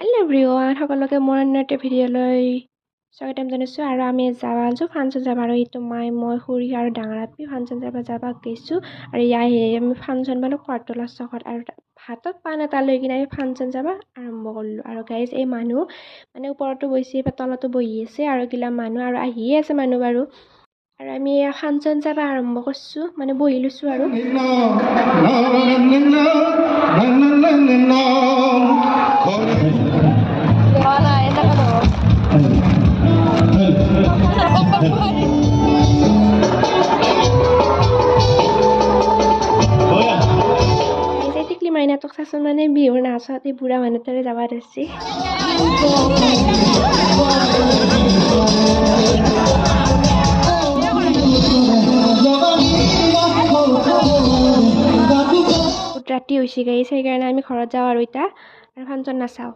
Hello everyone সকলোকে মোৰ অন্য এটা ভিডিঅ'লৈ স্বাগতম জনাইছোঁ আৰু আমি যাব আছোঁ ফাংচন যাব আৰু এইটো মাই মই খুৰী আৰু ডাঙৰ আপি ফাংচন যাব যাব গৈছোঁ আৰু ইয়াৰ আমি ফাংচন পালোঁ কৰ্তলা চকত আৰু হাতত পাণ এটা লৈ কিনে আমি ফাংচন যাব আৰম্ভ কৰিলোঁ আৰু গাইজ এই মানুহ মানে ওপৰতো বহিছে বা তলতো বহি আছে আৰু কিলা মানুহ আৰু আহিয়ে আছে মানুহ বাৰু আৰু আমি ফাংচন যাব আৰম্ভ কৰিছোঁ মানে বহি লৈছোঁ আৰু মাইনাটোক চাচোন মানে বিহুৰ নাচত এই বুঢ়া মানুহটোৰে যাব ধৰিছে। ৰাতি হৈছে গাইছে সেইকাৰণে আমি ঘৰত যাওঁ আৰু এতিয়া আৰু ফাংচন নাচাওঁ।